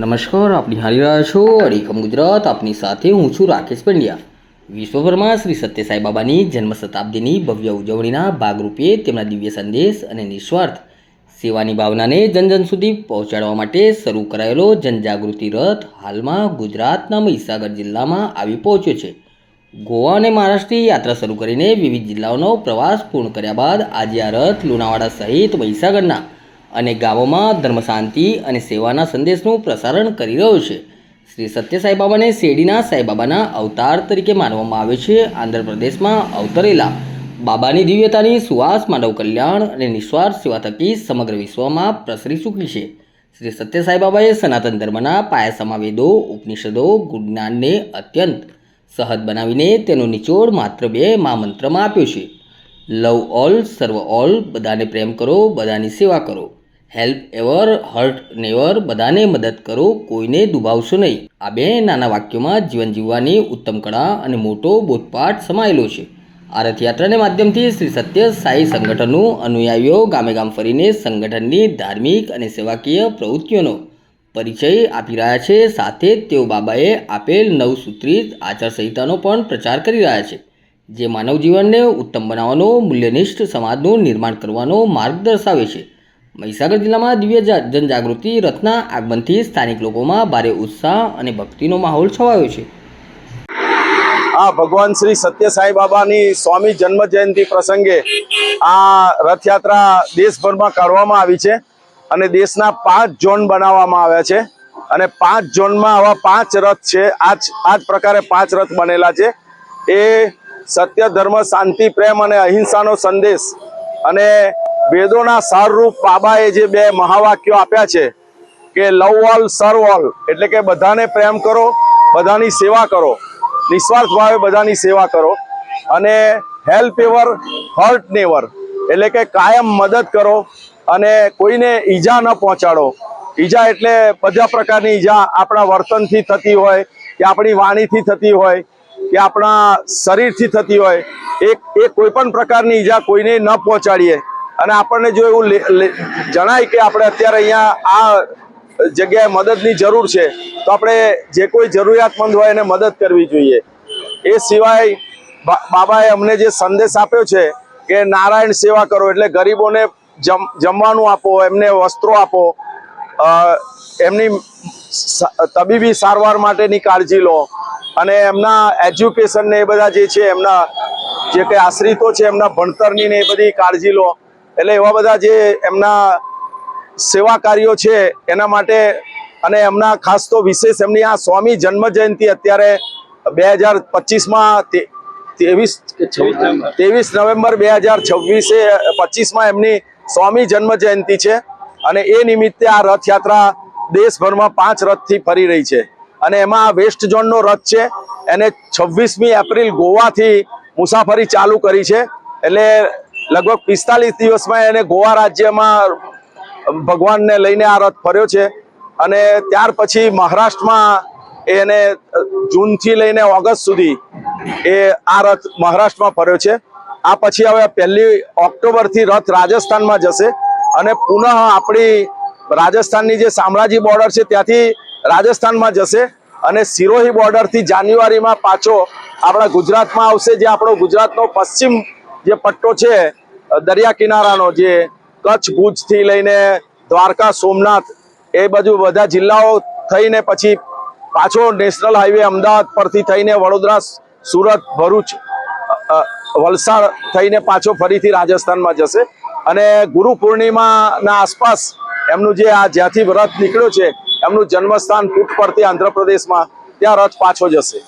નમસ્કાર આપ નિહાળી રહ્યા છો અડીકમ ગુજરાત, આપની સાથે હું છું રાકેશ પંડ્યા. વિશ્વભરમાં શ્રી સત્ય સાંઈ બાબાની જન્મ શતાબ્દીની ભવ્ય ઉજવણીના ભાગરૂપે તેમના દિવ્ય સંદેશ અને નિસ્વાર્થ સેવાની ભાવનાને જનજન સુધી પહોંચાડવા માટે શરૂ કરાયેલો જનજાગૃતિ રથ હાલમાં ગુજરાતના મહીસાગર જિલ્લામાં આવી પહોંચ્યો છે. ગોવા અને મહારાષ્ટ્રની યાત્રા શરૂ કરીને વિવિધ જિલ્લાઓનો પ્રવાસ પૂર્ણ કર્યા બાદ આજે આ રથ લુણાવાડા સહિત મહીસાગરના અને ગામોમાં ધર્મ શાંતિ અને સેવાના સંદેશનું પ્રસારણ કરી રહ્યો છે. શ્રી સત્ય સાંઈબાબાને શેરડીના સાંઈબાબાના અવતાર તરીકે માનવામાં આવે છે. આંધ્રપ્રદેશમાં અવતરેલા બાબાની દિવ્યતાની સુવાસ માનવ કલ્યાણ અને નિસ્વાર્થ સેવા થકી સમગ્ર વિશ્વમાં પ્રસરી ચૂકી છે. શ્રી સત્ય સાંઈબાબાએ સનાતન ધર્મના પાયા સમાવેદો, ઉપનિષદો જ્ઞાનને અત્યંત સહજ બનાવીને તેનો નિચોડ માત્ર બે મહામંત્રમાં આપ્યો છે. લવ ઓલ, સર્વ ઓલ, બધાને પ્રેમ કરો, બધાની સેવા કરો. હેલ્પ એવર હર્ટ નેવર બધાને મદદ કરો, કોઈને દુભાવશો નહીં. આ બે નાના વાક્યોમાં જીવન જીવવાની ઉત્તમ કળા અને મોટો બોધપાઠ સમાયેલો છે. આ રથયાત્રાને માધ્યમથી શ્રી સત્ય સાઈ સંગઠનનું અનુયાયીઓ ગામે ગામ ફરીને સંગઠનની ધાર્મિક અને સેવાકીય પ્રવૃત્તિઓનો પરિચય આપી રહ્યા છે. સાથે તેઓ બાબાએ આપેલ નવસૂત્રિત આચારસંહિતાનો પણ પ્રચાર કરી રહ્યા છે. જે માનવ જીવનને ઉત્તમ બનાવવાનો, મૂલ્યનિષ્ઠ સમાજનું નિર્માણ કરવાનો માર્ગ દર્શાવે છે. મહીસાગર જિલ્લામાં દિવ્ય જનજાગૃતિ રથના આગમનથી સ્થાનિક લોકોમાં ભારે ઉત્સાહ અને ભક્તિનો માહોલ છવાયો છે. આ ભગવાન શ્રી સત્ય સાંઈ બાબાની સ્વામી જન્મ જયંતિ પ્રસંગે આ રથયાત્રા દેશભરમાં કાઢવામાં આવી છે અને દેશના પાંચ ઝોન બનાવવામાં આવ્યા છે અને પાંચ ઝોનમાં આવા પાંચ રથ છે. આ જ આ જ પ્રકારે પાંચ રથ બનેલા છે. એ સત્ય, ધર્મ, શાંતિ, પ્રેમ અને અહિંસાનો સંદેશ અને વેદોના સારરૂપ બાબાએ જે બે મહાવાક્યો આપ્યા છે કે લવ ઓલ સર્વ ઓલ, એટલે કે બધાને પ્રેમ કરો, બધાની સેવા કરો. નિસ્વાર્થ ભાવે બધાની સેવા કરો. અને હેલ્પ એવર, હર્ટ નેવર, એટલે કે કાયમ મદદ કરો અને કોઈને ઈજા ન પહોંચાડો. ઈજા એટલે બધા પ્રકારની ઈજા આપણા વર્તનથી થતી હોય, કે આપણી વાણીથી થતી હોય, કે આપણા શરીરથી થતી હોય. એ એ કોઈ પણ પ્રકારની ઈજા કોઈને ન પહોંચાડીએ. અને આપણને જો એવું જણાય કે આપણે અત્યારે અહીંયા આ જગ્યાએ મદદની જરૂર છે, તો આપણે જે કોઈ જરૂરિયાતમંદ હોય એને મદદ કરવી જોઈએ. એ સિવાય બાબાએ અમને જે સંદેશ આપ્યો છે કે નારાયણ સેવા કરો એટલે ગરીબોને જમ જમવાનું આપો, એમને વસ્ત્રો આપો એમની તબીબી સારવાર માટેની કાળજી લો, અને એમના એજ્યુકેશન ને એ બધા જે છે, એમના જે કંઈ આશ્રિતો છે, એમના ભણતરની ને એ બધી કાળજી લો એટલે એવા બધા જે એમના સેવા કાર્યો છે, એના માટે અને એમના ખાસ તો વિશેષ એમની આ સ્વામી જન્મ જયંતિ અત્યારે બે હજાર પચીસમાં ત્રેવીસ ત્રેવીસ નવેમ્બર બે હજાર છવ્વીસે, પચીસમાં એમની સ્વામી જન્મ જયંતિ છે. અને એ નિમિત્તે આ રથયાત્રા દેશભરમાં પાંચ રથથી ફરી રહી છે. અને એમાં વેસ્ટ ઝોનનો રથ છે. એને છવ્વીસમી એપ્રિલ ગોવાથી મુસાફરી ચાલુ કરી છે. એટલે લગભગ પિસ્તાલીસ દિવસમાં એને ગોવા રાજ્યમાં ભગવાનને લઈને આ રથ ફર્યો છે. અને ત્યાર પછી મહારાષ્ટ્રમાં એને, જૂનથી લઈને ઓગસ્ટ સુધી એ આ રથ મહારાષ્ટ્રમાં ફર્યો છે. આ પછી હવે પહેલી ઓક્ટોબરથી રથ રાજસ્થાનમાં જશે. અને પુનઃ આપણી રાજસ્થાનની જે શામળાજી બોર્ડર છે ત્યાંથી રાજસ્થાનમાં જશે. અને સિરોહી બોર્ડરથી જાન્યુઆરીમાં પાછો આપણા ગુજરાતમાં આવશે, જે આપણો ગુજરાતનો પશ્ચિમ જે પટ્ટો છે દરિયા કિનારાનો જે કચ્છ ભુજથી લઈને દ્વારકા, સોમનાથ, એ બાજુ બધા જિલ્લાઓ થઈને પછી પાછો નેશનલ હાઈવે અમદાવાદ પરથી થઈને વડોદરા, સુરત, ભરૂચ વલસાડ થઈને પાછો ફરીથી રાજસ્થાનમાં જશે. અને ગુરુ પૂર્ણિમાના આસપાસ એમનું જે આ જ્યાંથી રથ નીકળ્યો છે, એમનું જન્મસ્થાન પુટપર્તી આંધ્રપ્રદેશમાં, ત્યાં રથ પાછો જશે.